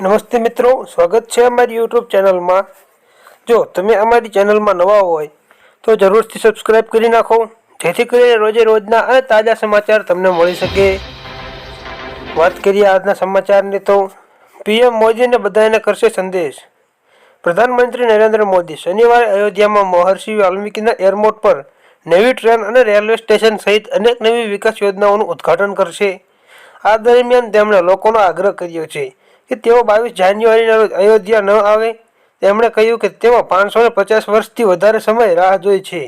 નમસ્તે મિત્રો, સ્વાગત છે અમારી યુટ્યુબ ચેનલમાં. જો તમે અમારી ચેનલમાં નવા હોય, તો જરૂરથી સબસ્ક્રાઈબ કરી નાખો. જેથી કરીને રોજે રોજના અને તાજા સમાચાર તમને મળી શકે. વાત કરીએ આજના સમાચારની તો, પીએમ મોદીને બધાને કરશે સંદેશ. પ્રધાનમંત્રી નરેન્દ્ર મોદી શનિવારે અયોધ્યામાં મહર્ષિ વાલ્મીકીના એરપોર્ટ પર નવી ટ્રેન અને રેલવે સ્ટેશન સહિત અનેક નવી વિકાસ યોજનાઓનું ઉદ્ઘાટન કરશે. આ દરમિયાન તેમણે લોકોનો આગ્રહ કર્યો છે. કે તેઓ બાવીસ જાન્યુઆરીના રોજ અયોધ્યા ન આવે. તેમણે કહ્યું કે તેઓ પાંચસો ને પચાસ વર્ષથી વધારે સમય રાહ જોઈ છે.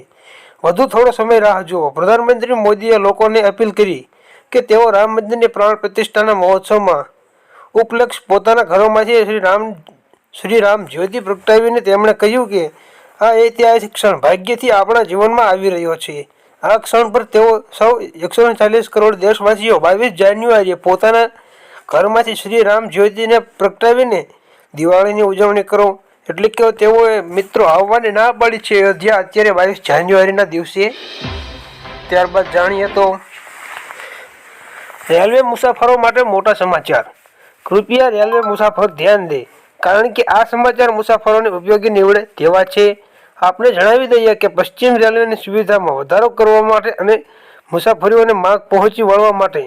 વધુ થોડો સમય રાહ જુઓ. પ્રધાનમંત્રી મોદીએ લોકોને અપીલ કરી કે તેઓ રામ મંદિરની પ્રાણ પ્રતિષ્ઠાના મહોત્સવમાં ઉપલક્ષ પોતાના ઘરોમાંથી શ્રી રામ શ્રી રામ જ્યોતિ પ્રગટાવીને તેમણે કહ્યું કે આ ઐતિહાસિક ક્ષણ ભાગ્યથી આપણા જીવનમાં આવી રહ્યો છે. આ ક્ષણ પર તેઓ સૌ એકસો ચાલીસ કરોડ દેશવાસીઓ બાવીસ જાન્યુઆરીએ પોતાના ઘરમાંથી શ્રી રામ જ્યોતિને પ્રગટાવીને દિવાળીની ઉજવણી કરો. એટલે કે તેઓએ મિત્રો આવવાની ના પાડી છે. અયોધ્યા અત્યારે બાવીસ જાન્યુઆરીના દિવસે. ત્યારબાદ જાણીએ તો રેલવે મુસાફરો માટે મોટા સમાચાર. કૃપયા રેલવે મુસાફર ધ્યાન દે. કારણ કે આ સમાચાર મુસાફરોને ઉપયોગી નીવડે તેવા છે. આપણે જણાવી દઈએ કે પશ્ચિમ રેલવેની સુવિધામાં વધારો કરવા માટે અને મુસાફરીઓને માર્ગ પહોંચી વળવા માટે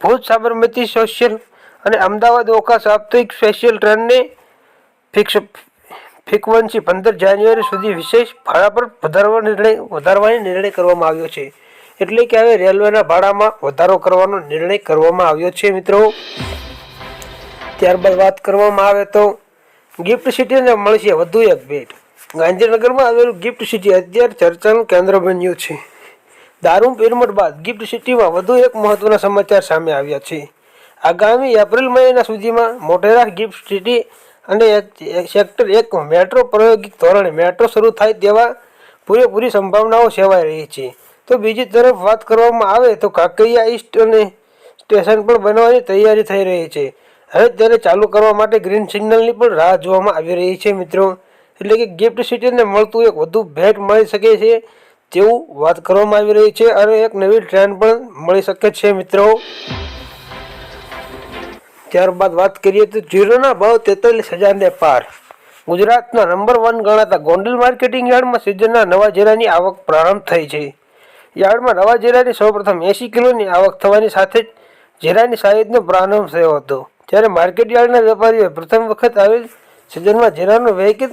ભુજ સાબરમતી સોશિયલ અને અમદાવાદ ઓખા સાપ્તાહિક સ્પેશિયલ ટ્રેનને ફિક્સ ફ્રિકવન્સી પંદર જાન્યુઆરી સુધી વિશેષ ભાડા પર વધારવા નિર્ણય, વધારવાનો નિર્ણય કરવામાં આવ્યો છે. એટલે કે હવે રેલવેના ભાડામાં વધારો કરવાનો નિર્ણય કરવામાં આવ્યો છે, મિત્રો. ત્યારબાદ વાત કરવામાં આવે તો ગિફ્ટ સિટીને મળશે વધુ એક ભેટ. ગાંધીનગરમાં આવેલું ગિફ્ટ સિટી અત્યારે ચર્ચાનું કેન્દ્ર બન્યું છે. દારૂ, પિરમટ બાદ ગિફ્ટ સિટીમાં વધુ એક મહત્વના સમાચાર સામે આવ્યા છે. આગામી એપ્રિલ મહિના સુધીમાં મોટેરા ગિફ્ટ સિટી અને સેક્ટર એક મેટ્રો પ્રાયોગિક ધોરણે મેટ્રો શરૂ થાય તેવા પૂરેપૂરી સંભાવનાઓ સેવાઈ રહી છે. તો બીજી તરફ વાત કરવામાં આવે તો કાંકરિયા ઈસ્ટ અને સ્ટેશન પણ બનવાની તૈયારી થઈ રહી છે. હવે તેને ચાલુ કરવા માટે ગ્રીન સિગ્નલની પણ રાહ જોવામાં આવી રહી છે મિત્રો. એટલે કે ગિફ્ટ સિટીને મળતું એક વધુ ભેટ મળી શકે છે તેવું વાત કરવામાં આવી રહી છે અને એક નવી ટ્રેન પણ મળી શકે છે મિત્રો. ત્યારબાદ વાત કરીએ તો જીરોના ભાવ તેતાલીસ હજારને પાર. ગુજરાતના નંબર વન ગણાતા ગોંડલ માર્કેટિંગ યાર્ડમાં સિઝનના નવા જીરાની આવક પ્રારંભ થઈ છે. યાર્ડમાં નવા જીરાની સૌપ્રથમ એંસી કિલોની આવક થવાની સાથે જ જીરાની સાઈઝનો પ્રારંભ થયો હતો. ત્યારે માર્કેટ યાર્ડના વેપારીઓએ પ્રથમ વખત આવેલ સિઝનમાં જીરાનું વૈકિત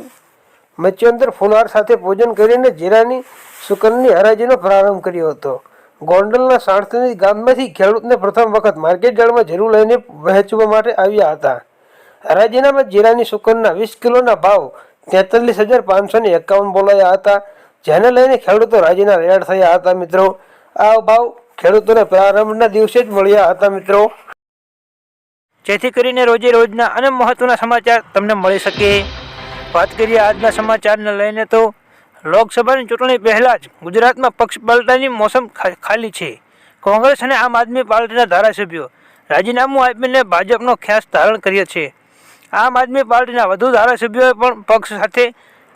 મચ્યોંતર ફુલહાર સાથે પૂજન કરીને જીરાની સુકનની હરાજીનો પ્રારંભ કર્યો હતો. ગોંડલના સાણસની ગામમાંથી ખેડૂતને પ્રથમ વખત માર્કેટ યાર્ડમાં જીરું લઈને વહેંચવા માટે આવ્યા હતા. રાજીનામાં જીરાની સુકનના વીસ કિલોના ભાવ તેતાલીસ હજાર પાંચસો ને એકાવન બોલાયા હતા. જેને લઈને ખેડૂતો રાજીના રેડ થયા હતા મિત્રો. આ ભાવ ખેડૂતોને પ્રારંભના દિવસે જ મળ્યા હતા મિત્રો. જેથી કરીને રોજે રોજના અને મહત્વના સમાચાર તમને મળી શકે. વાત કરીએ આજના સમાચારને લઈને તો લોકસભાની ચૂંટણી પહેલાં જ ગુજરાતમાં પક્ષ પલટાની મોસમ ખાલી છે. કોંગ્રેસ અને આમ આદમી પાર્ટીના ધારાસભ્યો રાજીનામું આપીને ભાજપનો ખ્યાસ ધારણ કર્યો છે. આમ આદમી પાર્ટીના વધુ ધારાસભ્યોએ પણ પક્ષ સાથે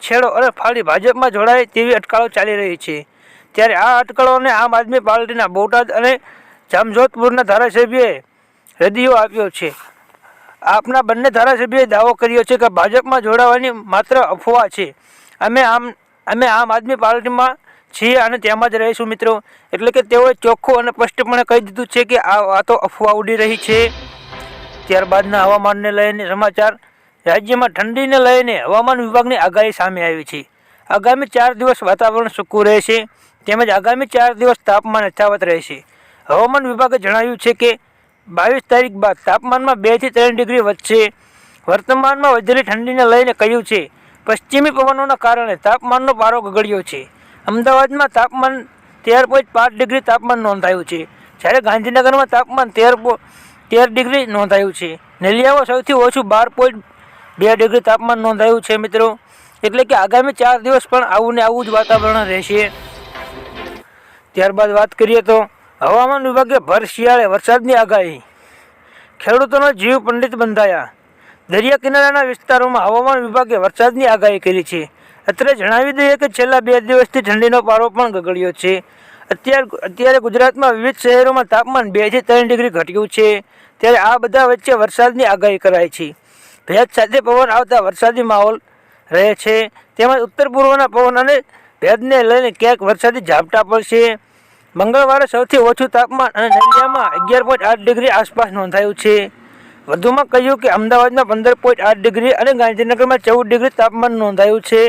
છેડો અને ફાળી ભાજપમાં જોડાય તેવી અટકળો ચાલી રહી છે. ત્યારે આ અટકળોને આમ આદમી પાર્ટીના બોટાદ અને જામજોધપુરના ધારાસભ્યએ રદિયો આપ્યો છે. આપના બંને ધારાસભ્યોએ દાવો કર્યો છે કે ભાજપમાં જોડાવાની માત્ર અફવા છે. અમે આમ અમે આમ આદમી પાર્ટીમાં છીએ અને તેમાં જ રહીશું મિત્રો. એટલે કે તેઓએ ચોખ્ખું અને સ્પષ્ટપણે કહી દીધું છે કે આ વાતો અફવા ઉડી રહી છે. ત્યારબાદના હવામાનને લઈને સમાચાર. રાજ્યમાં ઠંડીને લઈને હવામાન વિભાગની આગાહી સામે આવી છે. આગામી ચાર દિવસ વાતાવરણ સૂકું રહેશે તેમજ આગામી ચાર દિવસ તાપમાન યથાવત રહેશે. હવામાન વિભાગે જણાવ્યું છે કે બાવીસ તારીખ બાદ તાપમાનમાં બેથી ત્રણ ડિગ્રી વધશે. વર્તમાનમાં વધેલી ઠંડીને લઈને કહ્યું છે પશ્ચિમી પવનોના કારણે તાપમાનનો પારો ગગડ્યો છે. અમદાવાદમાં તાપમાન તેર પોઈન્ટ પાંચ ડિગ્રી તાપમાન નોંધાયું છે. જ્યારે ગાંધીનગરમાં તાપમાન તેર તેર ડિગ્રી નોંધાયું છે. નલિયામાં સૌથી ઓછું બાર પોઈન્ટ બે ડિગ્રી તાપમાન નોંધાયું છે મિત્રો. એટલે કે આગામી ચાર દિવસ પણ આવું ને આવું જ વાતાવરણ રહેશે. ત્યારબાદ વાત કરીએ તો હવામાન વિભાગે ભર શિયાળે વરસાદની આગાહી. ખેડૂતોનો જીવ પંડિત બંધાયા. દરિયા કિનારાના વિસ્તારોમાં હવામાન વિભાગે વરસાદની આગાહી કરી છે. અત્રે જણાવી દઈએ કે છેલ્લા બે દિવસથી ઠંડીનો પારો પણ ગગડ્યો છે. અત્યારે અત્યારે ગુજરાતમાં વિવિધ શહેરોમાં તાપમાન બેથી ત્રણ ડિગ્રી ઘટ્યું છે. ત્યારે આ બધા વચ્ચે વરસાદની આગાહી કરાઈ છે. ભેજ સાથે પવન આવતા વરસાદી માહોલ રહે છે. તેમજ ઉત્તર પૂર્વના પવન અને ભેજને લઈને ક્યાંક વરસાદી ઝાપટા પડશે. મંગળવારે સૌથી ઓછું તાપમાન અને નલિયામાં અગિયાર પોઈન્ટ આઠ ડિગ્રી આસપાસ નોંધાયું છે. વધુમાં કહ્યું કે અમદાવાદમાં પંદર પોઈન્ટ આઠ ડિગ્રી અને ગાંધીનગરમાં ચૌદ ડિગ્રી તાપમાન નોંધાયું છે.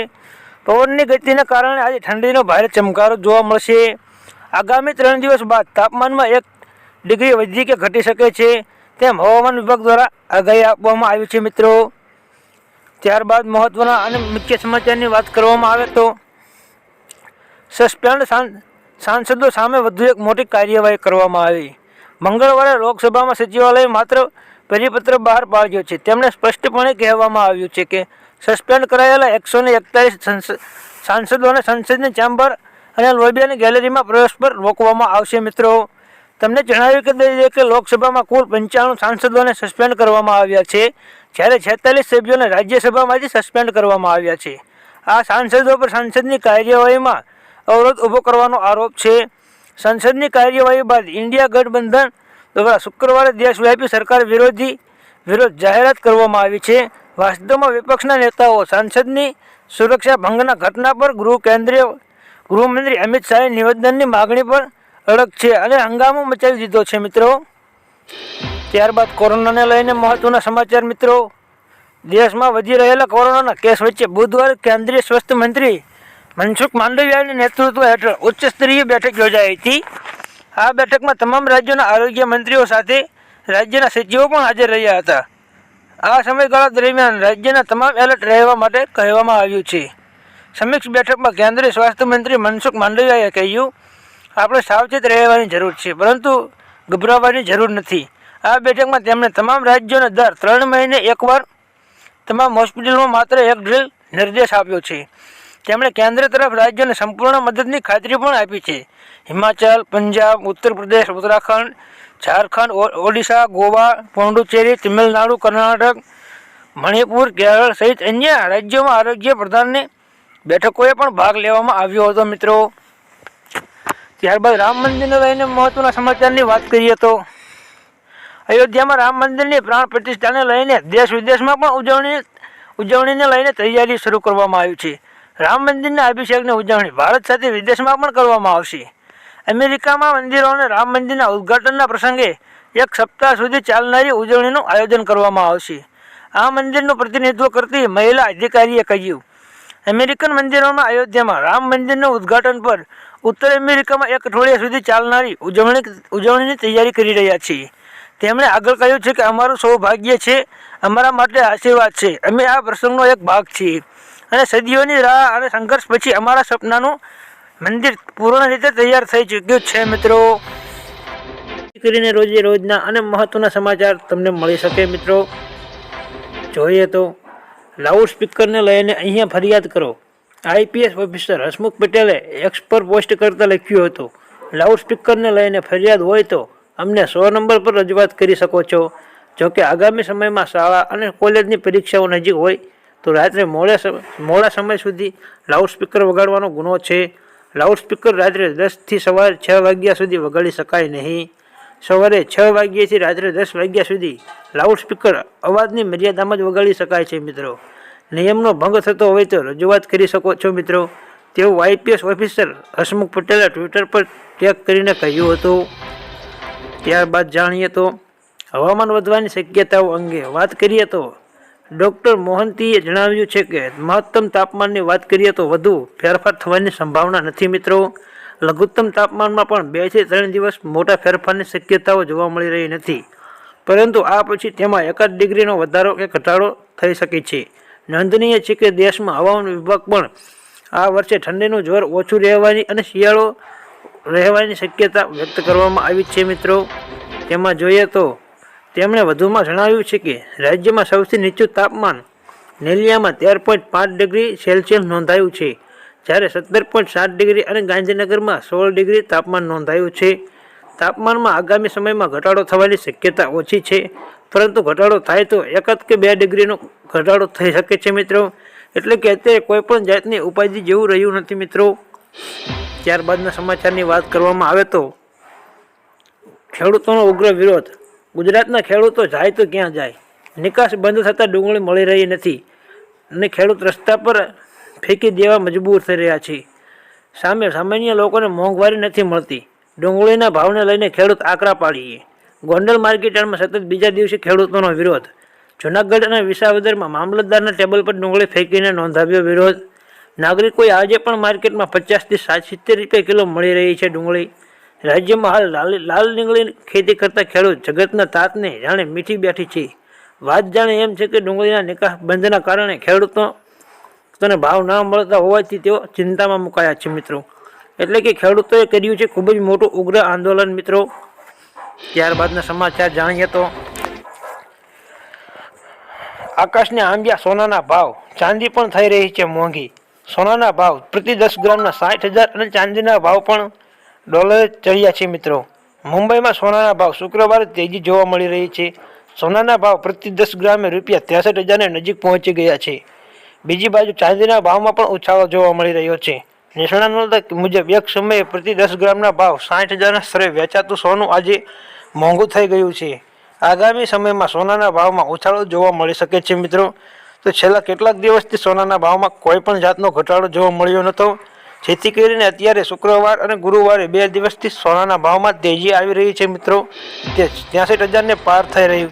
પવનની ગતિના કારણે આજે ઠંડીનો ભારે ચમકારો જોવા મળશે. આગામી ત્રણ દિવસ બાદ તાપમાનમાં એક ડિગ્રી વધી કે ઘટી શકે છે તેમ હવામાન વિભાગ દ્વારા આગાહી આપવામાં આવી છે મિત્રો. ત્યારબાદ મહત્ત્વના અને મુખ્ય સમાચારની વાત કરવામાં આવે તો સસ્પેન્ડ સાંસદો સામે વધુ એક મોટી કાર્યવાહી કરવામાં આવી. મંગળવારે લોકસભામાં સચિવાલયે માત્ર પરિપત્ર બહાર પાડ્યો છે. તેમણે સ્પષ્ટપણે કહેવામાં આવ્યું છે કે સસ્પેન્ડ કરાયેલા એકસો ને એકતાલીસ સાંસદોને સંસદની ચેમ્બર અને લોબિયાની ગેલેરીમાં પ્રવેશ પર રોકવામાં આવશે. મિત્રો, તમને જણાવ્યું કે દઈએ કે લોકસભામાં કુલ પંચાણું સાંસદોને સસ્પેન્ડ કરવામાં આવ્યા છે. જ્યારે છેતાલીસ સભ્યોને રાજ્યસભામાંથી સસ્પેન્ડ કરવામાં આવ્યા છે. આ સાંસદો પર સંસદની કાર્યવાહીમાં અવરોધ ઊભો કરવાનો આરોપ છે. સંસદની કાર્યવાહી બાદ ઇન્ડિયા ગઠબંધન દ્વારા શુક્રવારે દેશવ્યાપી સરકાર વિરોધી વિરોધ જાહેરાત કરવામાં આવી છે. વાસ્તવમાં વિપક્ષના નેતાઓ સાંસદની સુરક્ષા ભંગના ઘટના પર ગૃહ કેન્દ્રીય ગૃહમંત્રી અમિત શાહે નિવેદનની માગણી પર અડગ છે અને હંગામો મચાવી દીધો છે, મિત્રો. ત્યારબાદ કોરોનાને લઈને મહત્વના સમાચાર, મિત્રો. દેશમાં વધી રહેલા કોરોનાના કેસ વચ્ચે બુધવારે કેન્દ્રીય સ્વાસ્થ્ય મંત્રી મનસુખ માંડવિયાના નેતૃત્વ હેઠળ ઉચ્ચ સ્તરીય બેઠક યોજાઈ હતી. આ બેઠકમાં તમામ રાજ્યોના આરોગ્ય મંત્રીઓ સાથે રાજ્યના સચિવો પણ હાજર રહ્યા હતા. આ સમયગાળા દરમિયાન રાજ્યના તમામ એલર્ટ રહેવા માટે કહેવામાં આવ્યું છે. સમીક્ષ બેઠકમાં કેન્દ્રીય સ્વાસ્થ્ય મંત્રી મનસુખ માંડવિયાએ કહ્યું, આપણે સાવચેત રહેવાની જરૂર છે, પરંતુ ગભરાવાની જરૂર નથી. આ બેઠકમાં તેમણે તમામ રાજ્યોને દર ત્રણ મહિને એકવાર તમામ હોસ્પિટલમાં માત્ર એક ડ્રીલ નિર્દેશ આપ્યો છે. તેમણે કેન્દ્ર તરફ રાજ્યોને સંપૂર્ણ મદદની ખાતરી પણ આપી છે. હિમાચલ, પંજાબ ઉત્તર પ્રદેશ ઉત્તરાખંડ, ઝારખંડ ઓડિશા, ગોવા, પોંડુચેરી, તમિલનાડુ, કર્ણાટક, મણિપુર, કેરળ સહિત અન્ય રાજ્યોમાં આરોગ્ય પ્રધાનની બેઠકોએ પણ ભાગ લેવામાં આવ્યો હતો, મિત્રો. ત્યારબાદ રામ મંદિરને લઈને મહત્વના સમાચારની વાત કરીએ તો, અયોધ્યામાં રામ મંદિરની પ્રાણ પ્રતિષ્ઠાને લઈને દેશ વિદેશમાં પણ ઉજવણી, ઉજવણીને લઈને તૈયારી શરૂ કરવામાં આવી છે. રામ મંદિરના અભિષેકની ઉજવણી ભારત સાથે વિદેશમાં પણ કરવામાં આવશે. અમેરિકામાં મંદિરો અને રામ મંદિરના ઉદ્ઘાટનના પ્રસંગે એક સપ્તાહ સુધી ચાલનારી ઉજવણીનું આયોજન કરવામાં આવશે. આ મંદિરનું પ્રતિનિધિત્વ કરતી મહિલા અધિકારીએ કહ્યું, અમેરિકન મંદિરોમાં અયોધ્યામાં રામ મંદિરના ઉદ્ઘાટન પર ઉત્તર અમેરિકામાં એક અઠવાડિયા સુધી ચાલનારી ઉજવણી ઉજવણીની તૈયારી કરી રહ્યા છીએ. તેમણે આગળ કહ્યું છે કે અમારું સૌભાગ્ય છે, અમારા માટે આશીર્વાદ છે. અમે આ પ્રસંગનો એક ભાગ છીએ. અને સદીઓની રાહ અને સંઘર્ષ પછી અમારા સપનાનું મંદિર પૂર્ણ રીતે તૈયાર થઈ ચૂક્યું છે, મિત્રો. કરીને રોજે રોજના અને મહત્વના સમાચાર તમને મળી શકે, મિત્રો. જોઈએ તો લાઉડ સ્પીકરને લઈને અહીંયા ફરિયાદ કરો. આઈપીએસ ઓફિસર હસમુખ પટેલે એક્સ પર પોસ્ટ કરતાં લખ્યું હતું, લાઉડ સ્પીકરને લઈને ફરિયાદ હોય તો અમને સો નંબર પર રજૂઆત કરી શકો છો. જોકે આગામી સમયમાં શાળા અને કોલેજની પરીક્ષાઓ નજીક હોય તો રાત્રે મોડે મોડા સમય સુધી લાઉડ સ્પીકર વગાડવાનો ગુનો છે. લાઉડ સ્પીકર રાત્રે દસથી સવારે છ વાગ્યા સુધી વગાડી શકાય નહીં. સવારે છ વાગ્યાથી રાત્રે દસ વાગ્યા સુધી લાઉડ સ્પીકર અવાજની મર્યાદામાં જ વગાડી શકાય છે મિત્રો. નિયમનો ભંગ થતો હોય તો રજૂઆત કરી શકો છો મિત્રો. તેવું આઈપીએસ ઓફિસર હસમુખ પટેલે ટ્વિટર પર ટેગ કરીને કહ્યું હતું. ત્યારબાદ જાણીએ તો હવામાન વધવાની શક્યતાઓ અંગે વાત કરીએ તો ડૉક્ટર મોહંતીએ જણાવ્યું છે કે, મહત્તમ તાપમાનની વાત કરીએ તો વધુ ફેરફાર થવાની સંભાવના નથી મિત્રો. લઘુત્તમ તાપમાનમાં પણ બેથી ત્રણ દિવસ મોટા ફેરફારની શક્યતાઓ જોવા મળી રહી નથી. પરંતુ આ પછી તેમાં એકાદ ડિગ્રીનો વધારો કે ઘટાડો થઈ શકે છે. નોંધનીય છે કે દેશમાં હવામાન વિભાગ પણ આ વર્ષે ઠંડીનું જોર ઓછું રહેવાની અને શિયાળો રહેવાની શક્યતા વ્યક્ત કરવામાં આવી છે મિત્રો. તેમાં જોઈએ તો તેમણે વધુમાં જણાવ્યું છે કે રાજ્યમાં સૌથી નીચું તાપમાન નેલિયામાં તેર પોઈન્ટ પાંચ ડિગ્રી સેલ્સિયસ નોંધાયું છે, જ્યારે સત્તર પોઈન્ટ સાત ડિગ્રી અને ગાંધીનગરમાં સોળ ડિગ્રી તાપમાન નોંધાયું છે. તાપમાનમાં આગામી સમયમાં ઘટાડો થવાની શક્યતા ઓછી છે, પરંતુ ઘટાડો થાય તો એકાદ કે બે ડિગ્રીનો ઘટાડો થઈ શકે છે મિત્રો. એટલે કે અત્યારે કોઈપણ જાતની ઉપાધિ જેવું રહ્યું નથી મિત્રો. ત્યારબાદના સમાચારની વાત કરવામાં આવે તો ખેડૂતોનો ઉગ્ર વિરોધ ગુજરાતના ખેડૂતો જાય તો ક્યાં જાય? નિકાસ બંધ થતાં ડુંગળી મળી રહી નથી અને ખેડૂત રસ્તા પર ફેંકી દેવા મજબૂર થઈ રહ્યા છે. સામે સામાન્ય લોકોને મોંઘવારી નથી મળતી. ડુંગળીના ભાવને લઈને ખેડૂત આકરા પાડીએ. ગોંડલ માર્કેટમાં સતત બીજા દિવસે ખેડૂતોનો વિરોધ. જૂનાગઢ અને વિસાવદરમાં મામલતદારના ટેબલ પર ડુંગળી ફેંકીને નોંધાવ્યો વિરોધ. નાગરિકોએ આજે પણ માર્કેટમાં પચાસથી સાત સિત્તેર રૂપિયા કિલો મળી રહી છે ડુંગળી. રાજ્યમાં હાલ લાલ લાલ ડુંગળી ખેતી કરતા ખેડૂત જગતના તાતને જાણે મીઠી બેઠી છે. વાત જાણે એમ છે કે ડુંગળીના નિકાસ બંધના કારણે ખેડૂતો તને ભાવ ના મળતા હોવાથી તેઓ ચિંતામાં મુકાયા છે મિત્રો. એટલે કે ખેડૂતોએ કર્યું છે ખૂબ જ મોટું ઉગ્ર આંદોલન મિત્રો. ત્યારબાદના સમાચાર જાણીએ તો આકાશને આંબ્યા સોનાના ભાવ, ચાંદી પણ થઈ રહી છે મોંઘી. સોનાના ભાવ પ્રતિ દસ ગ્રામના સાઠ હજાર અને ચાંદીના ભાવ પણ ડોલરે ચડ્યા છે મિત્રો. મુંબઈમાં સોનાના ભાવ શુક્રવારે તેજી જોવા મળી રહી છે. સોનાના ભાવ પ્રતિ દસ ગ્રામે રૂપિયા ત્રેસઠ હજારની નજીક પહોંચી ગયા છે. બીજી બાજુ ચાંદીના ભાવમાં પણ ઉછાળો જોવા મળી રહ્યો છે. નિષ્ણાતો મુજબ એક સમયે પ્રતિ દસ ગ્રામના ભાવ સાઠ હજારના સ્તરે વેચાતું સોનું આજે મોંઘું થઈ ગયું છે. આગામી સમયમાં સોનાના ભાવમાં ઉછાળો જોવા મળી શકે છે મિત્રો. તો છેલ્લા કેટલાક દિવસથી સોનાના ભાવમાં કોઈ પણ જાતનો ઘટાડો જોવા મળ્યો નહોતો. જેથી કરીને અત્યારે શુક્રવાર અને ગુરુવારે બે દિવસથી સોનાના ભાવમાં તેજી આવી રહી છે મિત્રો. તે ત્યાંસઠ હજારને પાર થઈ રહ્યું